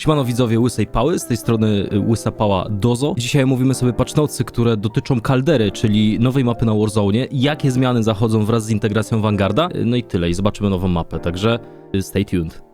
Siemano widzowie Łysej Pały, z tej strony y, Łysa Pała Dozo. Dzisiaj mówimy sobie patchnocy, które dotyczą Kaldery, czyli nowej mapy na Warzone, jakie zmiany zachodzą wraz z integracją Vanguarda, Y, no i tyle, i zobaczymy nową mapę, także y, stay tuned.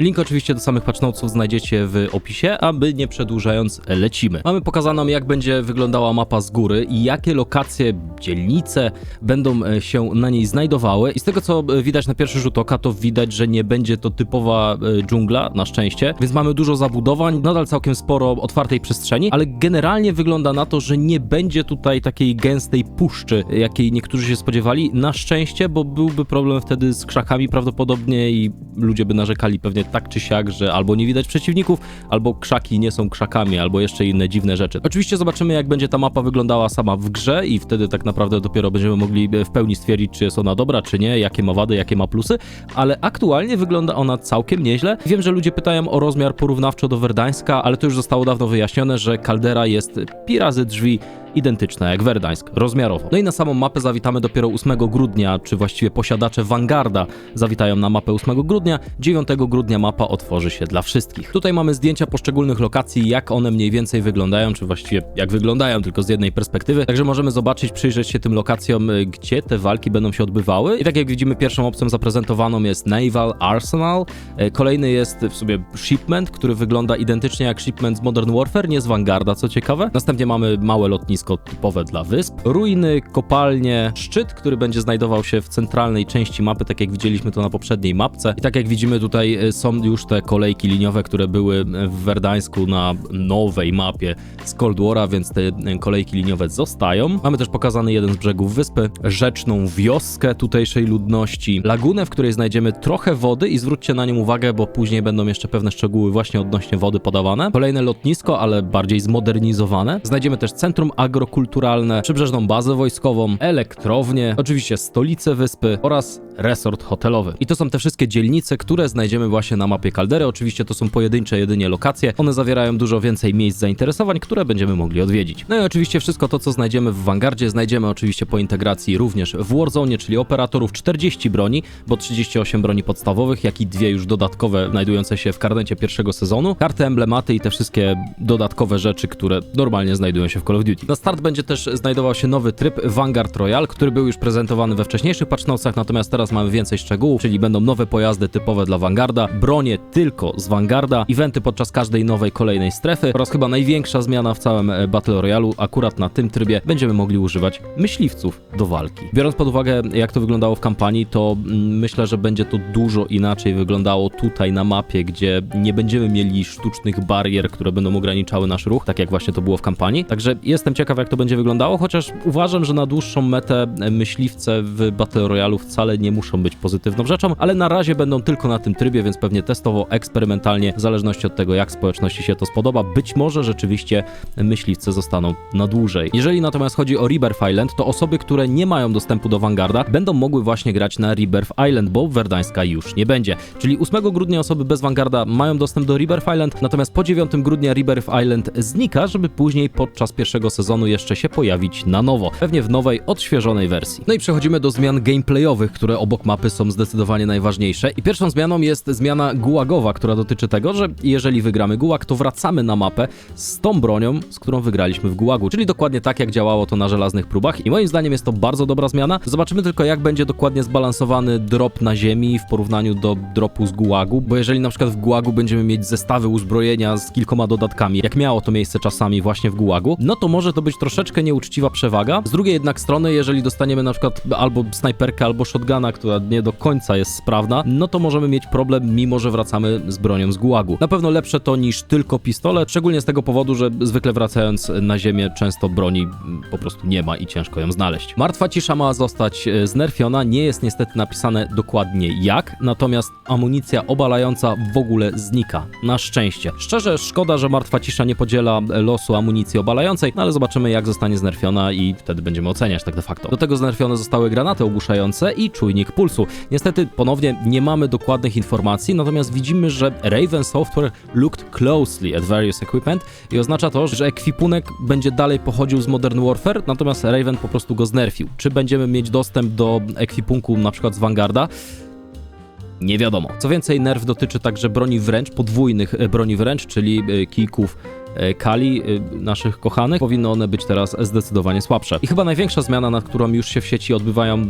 Link oczywiście do samych patchnotesów znajdziecie w opisie, a my nie przedłużając lecimy. Mamy pokazaną jak będzie wyglądała mapa z góry i jakie lokacje, dzielnice będą e, się na niej znajdowały. I z tego co e, widać na pierwszy rzut oka to widać, że nie będzie to typowa e, dżungla, na szczęście, więc mamy dużo zabudowań, nadal całkiem sporo otwartej przestrzeni, ale generalnie wygląda na to, że nie będzie tutaj takiej gęstej puszczy, jakiej niektórzy się spodziewali, na szczęście, bo byłby problem wtedy z krzakami prawdopodobnie i ludzie by narzekali pewnie tak czy siak, że albo nie widać przeciwników, albo krzaki nie są krzakami, albo jeszcze inne dziwne rzeczy. Oczywiście zobaczymy, jak będzie ta mapa wyglądała sama w grze i wtedy tak naprawdę dopiero będziemy mogli e, w pełni stwierdzić, czy jest ona dobra, czy nie, jakie ma wady, jakie ma plusy, ale aktualnie wygląda ona całkiem nieźle. Wiem, że ludzie pytają o rozmiar porównawczo do Werdańska, ale to już zostało dawno wyjaśnione, że kaldera jest pi razy drzwi identyczna jak Werdańsk, rozmiarowo. No i na samą mapę zawitamy dopiero 8 grudnia, czy właściwie posiadacze Vanguarda zawitają na mapę 8 grudnia. 9 grudnia mapa otworzy się dla wszystkich. Tutaj mamy zdjęcia poszczególnych lokacji, jak one mniej więcej wyglądają, czy właściwie jak wyglądają, tylko z jednej perspektywy. Także możemy zobaczyć, przyjrzeć się tym lokacjom, y, gdzie te walki będą się odbywały. I tak jak widzimy, pierwszą opcją zaprezentowaną jest Naval Arsenal. Y, Kolejny jest w sobie Shipment, który wygląda identycznie jak Shipment z Modern Warfare, nie z Vanguarda, co ciekawe. Następnie mamy małe lotnisko typowe dla wysp, ruiny, kopalnie, szczyt, który będzie znajdował się w centralnej części mapy, tak jak widzieliśmy to na poprzedniej mapce. I tak jak widzimy tutaj y, już te kolejki liniowe, które były w Werdańsku na nowej mapie z Cold War'a, więc te kolejki liniowe zostają. Mamy też pokazany jeden z brzegów wyspy, rzeczną wioskę tutejszej ludności, lagunę, w której znajdziemy trochę wody i zwróćcie na nią uwagę, bo później będą jeszcze pewne szczegóły właśnie odnośnie wody podawane. Kolejne lotnisko, ale bardziej zmodernizowane. Znajdziemy też centrum agrokulturalne, przybrzeżną bazę wojskową, elektrownię, oczywiście stolicę wyspy oraz resort hotelowy. I to są te wszystkie dzielnice, które znajdziemy właśnie na mapie Kaldery. Oczywiście to są pojedyncze jedynie lokacje. One zawierają dużo więcej miejsc zainteresowań, które będziemy mogli odwiedzić. No i oczywiście wszystko to, co znajdziemy w Vanguardzie, znajdziemy oczywiście po integracji również w Warzone, czyli operatorów 40 broni, bo 38 broni podstawowych, jak i dwie już dodatkowe znajdujące się w karnecie pierwszego sezonu, karty emblematy i te wszystkie dodatkowe rzeczy, które normalnie znajdują się w Call of Duty. Na start będzie też znajdował się nowy tryb Vanguard Royal, który był już prezentowany we wcześniejszych patchnotesach, natomiast teraz mamy więcej szczegółów, czyli będą nowe pojazdy typowe dla Vanguarda, bronie tylko z Vanguarda, eventy podczas każdej nowej kolejnej strefy oraz chyba największa zmiana w całym e, Battle Royale, akurat na tym trybie będziemy mogli używać myśliwców do walki. Biorąc pod uwagę jak to wyglądało w kampanii, to mm, myślę, że będzie to dużo inaczej wyglądało tutaj na mapie, gdzie nie będziemy mieli sztucznych barier, które będą ograniczały nasz ruch, tak jak właśnie to było w kampanii. Także jestem ciekaw jak to będzie wyglądało, chociaż uważam, że na dłuższą metę e, myśliwce w Battle Royale wcale nie muszą być pozytywną rzeczą, ale na razie będą tylko na tym trybie, więc pewnie testowo, eksperymentalnie, w zależności od tego, jak społeczności się to spodoba, być może rzeczywiście myśliwce zostaną na dłużej. Jeżeli natomiast chodzi o Rebirth Island, to osoby, które nie mają dostępu do Vanguarda, będą mogły właśnie grać na Rebirth Island, bo Werdańska już nie będzie. Czyli 8 grudnia osoby bez Vanguarda mają dostęp do Rebirth Island, natomiast po 9 grudnia Rebirth Island znika, żeby później podczas pierwszego sezonu jeszcze się pojawić na nowo, pewnie w nowej, odświeżonej wersji. No i przechodzimy do zmian gameplayowych, które obok mapy są zdecydowanie najważniejsze. I pierwszą zmianą jest zmiana gułagowa, która dotyczy tego, że jeżeli wygramy gułag, to wracamy na mapę z tą bronią, z którą wygraliśmy w gułagu, czyli dokładnie tak jak działało to na żelaznych próbach i moim zdaniem jest to bardzo dobra zmiana. Zobaczymy tylko jak będzie dokładnie zbalansowany drop na ziemi w porównaniu do dropu z gułagu, bo jeżeli na przykład w gułagu będziemy mieć zestawy uzbrojenia z kilkoma dodatkami, jak miało to miejsce czasami właśnie w gułagu, no to może to być troszeczkę nieuczciwa przewaga. Z drugiej jednak strony, jeżeli dostaniemy na przykład albo snajperkę, albo shotguna, która nie do końca jest sprawna, no to możemy mieć problem, mimo że wracamy z bronią z gułagu. Na pewno lepsze to niż tylko pistolet, szczególnie z tego powodu, że zwykle wracając na ziemię często broni po prostu nie ma i ciężko ją znaleźć. Martwa cisza ma zostać e, znerfiona, nie jest niestety napisane dokładnie jak, natomiast amunicja obalająca w ogóle znika. Na szczęście. Szczerze, szkoda, że martwa cisza nie podziela e, losu amunicji obalającej, no ale zobaczymy jak zostanie znerfiona i wtedy będziemy oceniać tak de facto. Do tego znerfione zostały granaty ogłuszające i czujnik pulsu. Niestety ponownie nie mamy dokładnych informacji, natomiast widzimy, że Raven Software looked closely at various equipment i oznacza to, że ekwipunek będzie dalej pochodził z Modern Warfare, natomiast Raven po prostu go znerfił. Czy będziemy mieć dostęp do ekwipunku na przykład z Vanguarda? nie wiadomo. Co więcej, nerw dotyczy także broni wręcz, podwójnych e, broni wręcz, czyli e, kijków Kali, e, naszych kochanych, powinny one być teraz zdecydowanie słabsze. I chyba największa zmiana, nad którą już się w sieci odbywają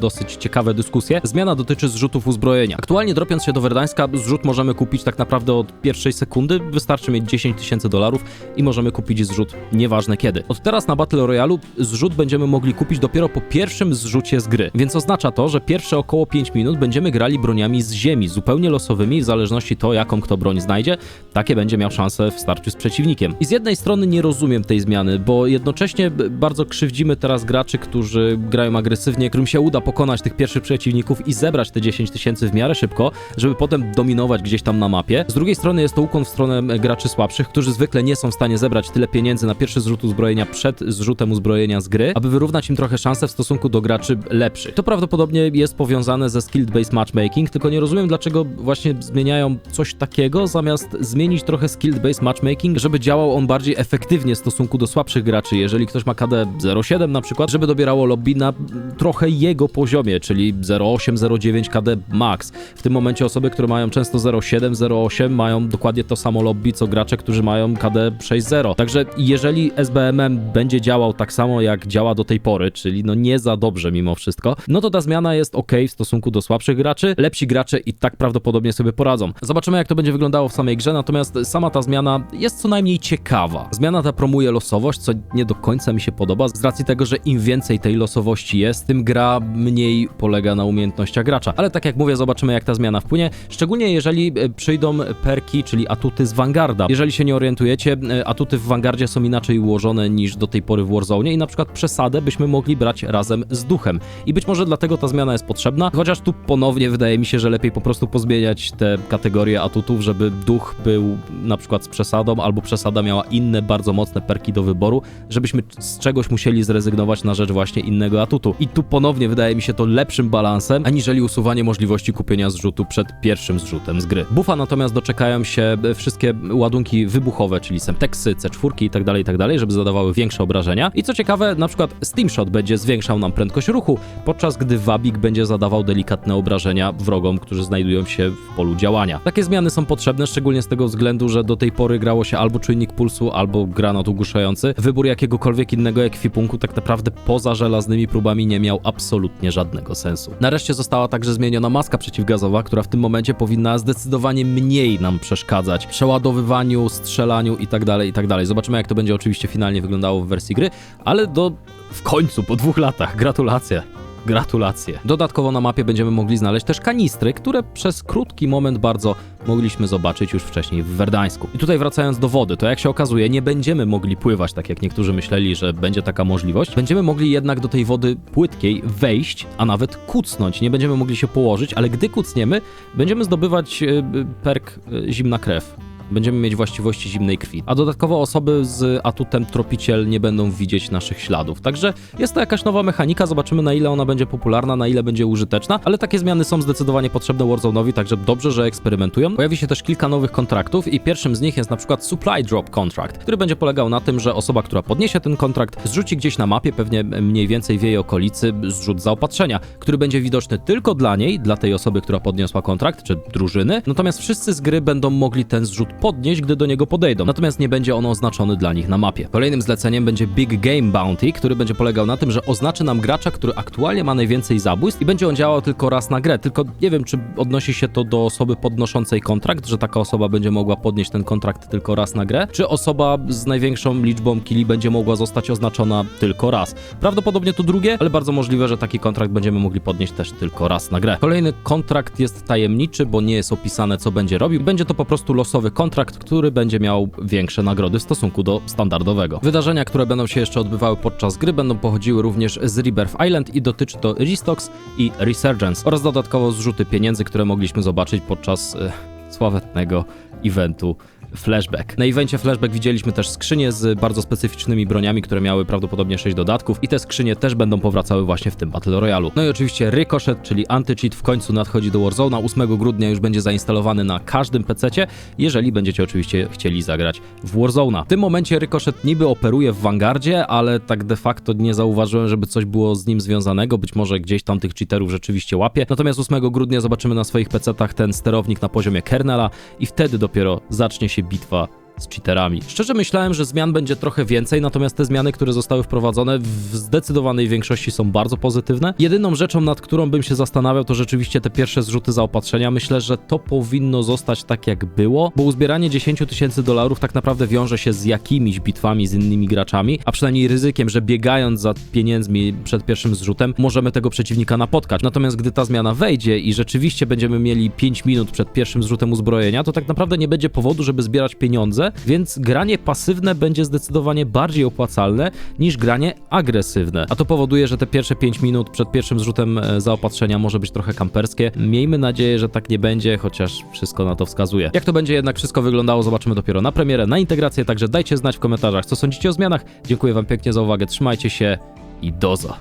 dosyć ciekawe dyskusje, zmiana dotyczy zrzutów uzbrojenia. Aktualnie dropiąc się do Werdańska, zrzut możemy kupić tak naprawdę od pierwszej sekundy, wystarczy mieć 10 tysięcy dolarów i możemy kupić zrzut nieważne kiedy. Od teraz na Battle Royale zrzut będziemy mogli kupić dopiero po pierwszym zrzucie z gry, więc oznacza to, że pierwsze około 5 minut będziemy grali broniami z ziemi, zupełnie losowymi, w zależności to, jaką kto broń znajdzie, takie będzie miał szansę w starciu z przeciwnikiem. I z jednej strony nie rozumiem tej zmiany, bo jednocześnie bardzo krzywdzimy teraz graczy, którzy grają agresywnie, którym się uda pokonać tych pierwszych przeciwników i zebrać te 10 tysięcy w miarę szybko, żeby potem dominować gdzieś tam na mapie. Z drugiej strony jest to ukłon w stronę e, graczy słabszych, którzy zwykle nie są w stanie zebrać tyle pieniędzy na pierwszy zrzut uzbrojenia przed zrzutem uzbrojenia z gry, aby wyrównać im trochę szanse w stosunku do graczy lepszych. To prawdopodobnie jest powiązane ze skill-based matchmaking, tylko nie rozumiem dlaczego właśnie zmieniają coś takiego, zamiast zmienić trochę skill-based matchmaking, żeby działał on bardziej efektywnie w stosunku do słabszych graczy. Jeżeli ktoś ma KD 0,7 na przykład, żeby dobierało lobby na trochę jego poziomie, czyli 0,8, 0,9 KD max. W tym momencie osoby, które mają często 0,7, 0,8 mają dokładnie to samo lobby, co gracze, którzy mają KD 6,0. Także jeżeli SBMM będzie działał tak samo, jak działa do tej pory, czyli no nie za dobrze mimo wszystko, no to ta zmiana jest ok w stosunku do słabszych graczy. Lepsi gracze i tak prawdopodobnie sobie poradzą. Zobaczymy, jak to będzie wyglądało w samej grze, natomiast sama ta zmiana jest co najmniej ciekawa. Zmiana ta promuje losowość, co nie do końca mi się podoba, z racji tego, że im więcej tej losowości jest, tym gra mniej polega na umiejętnościach gracza. Ale tak jak mówię, zobaczymy, jak ta zmiana wpłynie, szczególnie jeżeli e, przyjdą perki, czyli atuty z Vanguarda. Jeżeli się nie orientujecie, e, atuty w Vanguardzie są inaczej ułożone niż do tej pory w Warzone i na przykład przesadę byśmy mogli brać razem z duchem. I być może dlatego ta zmiana jest potrzebna, chociaż tu ponownie wydaje mi się, że lepiej po prostu pozmieniać te kategorie atutów, żeby duch był na przykład z przesadą, albo przesada miała inne bardzo mocne perki do wyboru, żebyśmy z czegoś musieli zrezygnować na rzecz właśnie innego atutu. I tu ponownie wydaje mi się to lepszym balansem, aniżeli usuwanie możliwości kupienia zrzutu przed pierwszym zrzutem z gry. Buffa natomiast doczekają się wszystkie ładunki wybuchowe, czyli Semtexy, C4 i tak dalej, i tak dalej, żeby zadawały większe obrażenia. I co ciekawe, na przykład Steam Shot będzie zwiększał nam prędkość ruchu, podczas gdy Wabik będzie zadawał delikatne obrażenia wrogom, którzy znajdują się w polu działania. Takie zmiany są potrzebne, szczególnie z tego względu, że do tej pory grało się albo czujnik pulsu, albo granat ugłuszający. Wybór jakiegokolwiek innego ekwipunku tak naprawdę poza żelaznymi próbami nie miał absolutnie żadnego sensu. Nareszcie została także zmieniona maska przeciwgazowa, która w tym momencie powinna zdecydowanie mniej nam przeszkadzać przeładowywaniu, strzelaniu itd., itd. Zobaczymy, jak to będzie oczywiście finalnie wyglądało w wersji gry, ale do w końcu, po dwóch latach, gratulacje. Gratulacje. Dodatkowo na mapie będziemy mogli znaleźć też kanistry, które przez krótki moment bardzo mogliśmy zobaczyć już wcześniej w Werdańsku. I tutaj wracając do wody, to jak się okazuje, nie będziemy mogli pływać tak jak niektórzy myśleli, że będzie taka możliwość. Będziemy mogli jednak do tej wody płytkiej wejść, a nawet kucnąć. Nie będziemy mogli się położyć, ale gdy kucniemy, będziemy zdobywać e, perk e, zimna krew będziemy mieć właściwości zimnej krwi. A dodatkowo osoby z atutem tropiciel nie będą widzieć naszych śladów. Także jest to jakaś nowa mechanika, zobaczymy na ile ona będzie popularna, na ile będzie użyteczna, ale takie zmiany są zdecydowanie potrzebne Warzone'owi, także dobrze, że eksperymentują. Pojawi się też kilka nowych kontraktów i pierwszym z nich jest na przykład Supply Drop Contract, który będzie polegał na tym, że osoba, która podniesie ten kontrakt, zrzuci gdzieś na mapie, pewnie mniej więcej w jej okolicy, zrzut zaopatrzenia, który będzie widoczny tylko dla niej, dla tej osoby, która podniosła kontrakt, czy drużyny, natomiast wszyscy z gry będą mogli ten zrzut podnieść, gdy do niego podejdą. Natomiast nie będzie on oznaczony dla nich na mapie. Kolejnym zleceniem będzie Big Game Bounty, który będzie polegał na tym, że oznaczy nam gracza, który aktualnie ma najwięcej zabójstw i będzie on działał tylko raz na grę. Tylko nie wiem, czy odnosi się to do osoby podnoszącej kontrakt, że taka osoba będzie mogła podnieść ten kontrakt tylko raz na grę, czy osoba z największą liczbą killi będzie mogła zostać oznaczona tylko raz. Prawdopodobnie to drugie, ale bardzo możliwe, że taki kontrakt będziemy mogli podnieść też tylko raz na grę. Kolejny kontrakt jest tajemniczy, bo nie jest opisane, co będzie robił. Będzie to po prostu losowy kontrakt, kontrakt, który będzie miał większe nagrody w stosunku do standardowego. Wydarzenia, które będą się jeszcze odbywały podczas gry, będą pochodziły również z Rebirth Island i dotyczy to Restocks i Resurgence oraz dodatkowo zrzuty pieniędzy, które mogliśmy zobaczyć podczas e, sławetnego eventu Flashback. Na evencie Flashback widzieliśmy też skrzynie z bardzo specyficznymi broniami, które miały prawdopodobnie 6 dodatków i te skrzynie też będą powracały właśnie w tym Battle Royale. No i oczywiście Ricochet, czyli anti-cheat w końcu nadchodzi do Warzone'a. 8 grudnia już będzie zainstalowany na każdym PC-cie, jeżeli będziecie oczywiście chcieli zagrać w Warzone'a. W tym momencie Ricochet niby operuje w Vanguardzie, ale tak de facto nie zauważyłem, żeby coś było z nim związanego. Być może gdzieś tam tych cheaterów rzeczywiście łapie. Natomiast 8 grudnia zobaczymy na swoich PC-tach ten sterownik na poziomie kernela i wtedy dopiero zacznie się bitwa z cheaterami. Szczerze myślałem, że zmian będzie trochę więcej, natomiast te zmiany, które zostały wprowadzone w zdecydowanej większości są bardzo pozytywne. Jedyną rzeczą, nad którą bym się zastanawiał, to rzeczywiście te pierwsze zrzuty zaopatrzenia. Myślę, że to powinno zostać tak jak było, bo uzbieranie 10 tysięcy dolarów tak naprawdę wiąże się z jakimiś bitwami z innymi graczami, a przynajmniej ryzykiem, że biegając za pieniędzmi przed pierwszym zrzutem możemy tego przeciwnika napotkać. Natomiast gdy ta zmiana wejdzie i rzeczywiście będziemy mieli 5 minut przed pierwszym zrzutem uzbrojenia, to tak naprawdę nie będzie powodu, żeby zbierać pieniądze, więc granie pasywne będzie zdecydowanie bardziej opłacalne niż granie agresywne. A to powoduje, że te pierwsze 5 minut przed pierwszym zrzutem e, zaopatrzenia może być trochę kamperskie. Miejmy nadzieję, że tak nie będzie, chociaż wszystko na to wskazuje. Jak to będzie jednak wszystko wyglądało, zobaczymy dopiero na premierę, na integrację, także dajcie znać w komentarzach, co sądzicie o zmianach. Dziękuję wam pięknie za uwagę, trzymajcie się i doza.